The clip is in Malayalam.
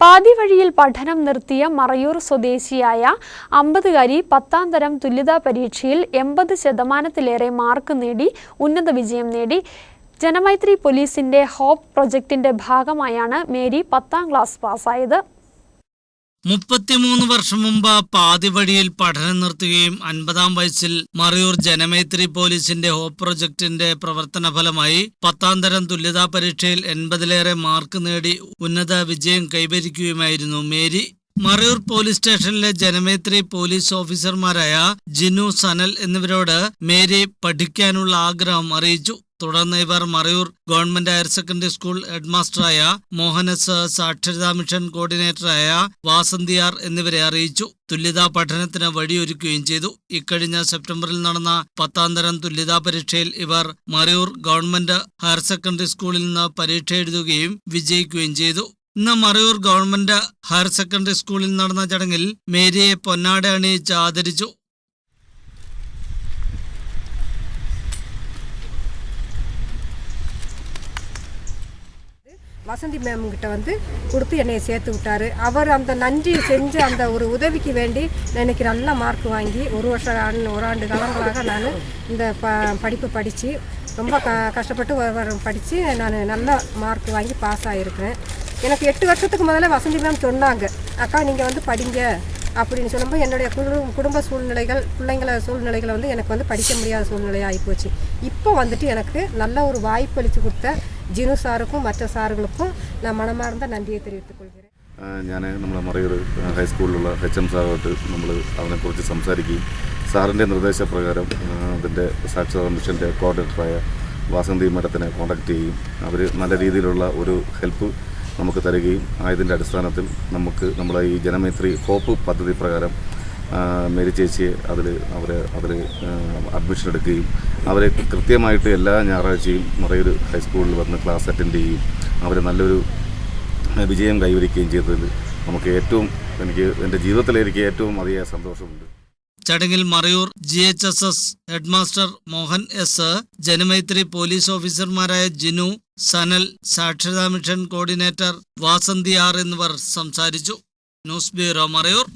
പാതി വഴിയിൽ പഠനം നിർത്തിയ മറയൂർ സ്വദേശിയായ അമ്പതുകാരി പത്താം തരം തുല്യതാ പരീക്ഷയിൽ എൺപത് ശതമാനത്തിലേറെ മാർക്ക് നേടി ഉന്നത വിജയം നേടി. ജനമൈത്രി പോലീസിന്റെ ഹോപ്പ് പ്രൊജക്ടിന്റെ ഭാഗമായാണ് മേരി പത്താം ക്ലാസ് പാസ്സായത്. മുപ്പത്തിമൂന്ന് വർഷം മുമ്പ് പാതിവഴിയിൽ പഠനം നിർത്തുകയും അൻപതാം വയസ്സിൽ മറയൂർ ജനമൈത്രി പോലീസിന്റെ ഹോപ്പ് പ്രൊജക്ടിന്റെ പ്രവർത്തന ഫലമായി പത്താം തരം തുല്യതാ പരീക്ഷയിൽ എൺപതിലേറെ മാർക്ക് നേടി ഉന്നത വിജയം കൈവരിക്കുകയുമായിരുന്നു മേരി. മറയൂർ പോലീസ് സ്റ്റേഷനിലെ ജനമേത്രി പോലീസ് ഓഫീസർമാരായ ജിനു സനൽ എന്നിവരോട് മേരി പഠിക്കാനുള്ള ആഗ്രഹം അറിയിച്ചു. തുടർന്ന് ഇവർ Marayur government higher secondary school ഹെഡ്മാസ്റ്ററായ മോഹനസ് സാക്ഷരതാ മിഷൻ കോർഡിനേറ്ററായ വാസന്തിയാർ എന്നിവരെ അറിയിച്ചു. തുല്യതാ പഠനത്തിന് വഴിയൊരുക്കുകയും ചെയ്തു. ഇക്കഴിഞ്ഞ സെപ്റ്റംബറിൽ നടന്ന പത്താം തരം തുല്യതാ പരീക്ഷയിൽ ഇവർ മറയൂർ ഗവൺമെന്റ് ഹയർ സെക്കൻഡറി സ്കൂളിൽ നിന്ന് പരീക്ഷ എഴുതുകയും വിജയിക്കുകയും ചെയ്തു. ഇന്ന് മറയൂർ ഗവൺമെന്റ് ഹയർ സെക്കൻഡറി സ്കൂളിൽ നടന്ന ചടങ്ങിൽ മേരിയെ പൊന്നാട അണിയിച്ച് ആദരിച്ചു. வசந்தி மேம்கிட்ட வந்து கொடுத்து என்னை சேர்த்து விட்டார். அவர் அந்த நன்றி செஞ்ச அந்த ஒரு உதவிக்கு வேண்டி எனக்கு இன்னைக்கு நல்ல மார்க் வாங்கி ஒரு வருஷம் ஆண்டு ஒரு ஆண்டு காலங்களாக நான் இந்த ப படிப்பு படித்து ரொம்ப க கஷ்டப்பட்டு ஒரு வாரம் படித்து நான் நல்ல மார்க் வாங்கி பாஸ் ஆகியிருக்கிறேன் எனக்கு எட்டு வருஷத்துக்கு முதல்ல வசந்தி மேம் சொன்னாங்க அக்கா நீங்கள் வந்து படிங்க. அப்படின்னு சொல்லும்போது என்னுடைய குடும்ப குடும்ப சூழ்நிலைகள் பிள்ளைங்கள சூழ்நிலைகளை வந்து எனக்கு வந்து படிக்க முடியாத சூழ்நிலை ஆகிப்போச்சு இப்போ வந்துட்டு எனக்கு நல்ல ஒரு வாய்ப்பு அளித்து கொடுத்த ജിനു സാറുക്കും മറ്റ സാറുകൾക്കും ഞാൻ മണമാർന്ന നന്ദിയെ തെരുവിട്ടുകൊള്ളുക ഞാൻ നമ്മുടെ മറിയൂർ ഹൈസ്കൂളിലുള്ള ഹെച്ച് എം സാറുമായിട്ട് നമ്മൾ അതിനെക്കുറിച്ച് സംസാരിക്കുകയും സാറിന്റെ നിർദ്ദേശപ്രകാരം അതിന്റെ സാക്ഷരതാ മിഷന്റെ കോർഡിനേറ്ററായ വാസന്തി മഠത്തിനെ കോൺടാക്റ്റ് ചെയ്യുകയും അവർ നല്ല രീതിയിലുള്ള ഒരു ഹെൽപ്പ് നമുക്ക് തരികയും ആയതിന്റെ അടിസ്ഥാനത്തിൽ നമുക്ക് നമ്മളെ ഈ ജനമൈത്രി ഹോപ്പ് പദ്ധതി പ്രകാരം മേരി ചേച്ചി അതിൽ അവരെ അതിൽ അഡ്മിഷൻ എടുക്കുകയും അവരെ കൃത്യമായിട്ട് എല്ലാ ഞായറാഴ്ചയും മറയൂർ ഹൈസ്കൂളിൽ വന്ന് ക്ലാസ് അറ്റൻഡ് ചെയ്യും അവരെ നല്ലൊരു വിജയം കൈവരിക്കുകയും ചെയ്തതിൽ നമുക്ക് ഏറ്റവും എനിക്ക് എന്റെ ജീവിതത്തിൽ എനിക്ക് ഏറ്റവും അതിയായ സന്തോഷമുണ്ട്. ചടങ്ങിൽ Marayur G H S S headmaster Mohan S Janamaithri police ഓഫീസർമാരായ ജിനു സനൽ സാക്ഷരതാ മിഷൻ കോർഡിനേറ്റർ വാസന്തി ആർ എന്നിവർ സംസാരിച്ചു. News bureau Marayur.